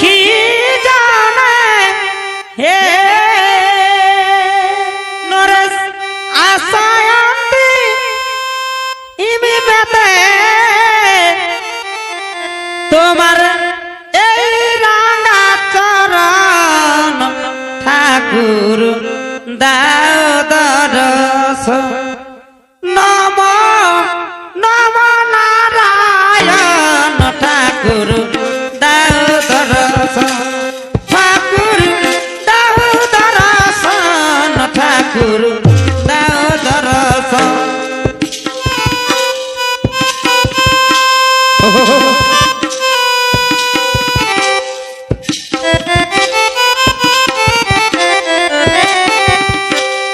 কি জানে? হে নরেশ আশায়ান্তি ইমি বেতে তোমার এই রাঙা চরণ ঠাকুর দাও দরস।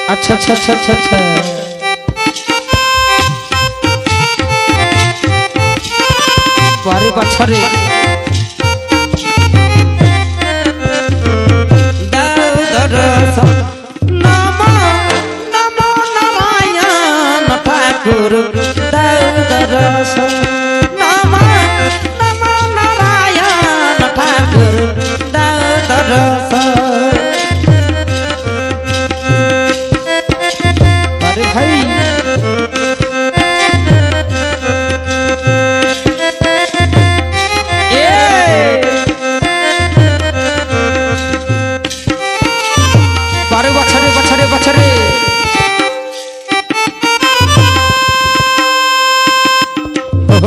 আচ্ছা আচ্ছা আচ্ছা আচ্ছা আচ্ছা। বারে বাছারে। ঠাকুর দাও দরস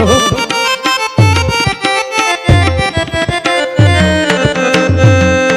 Oh,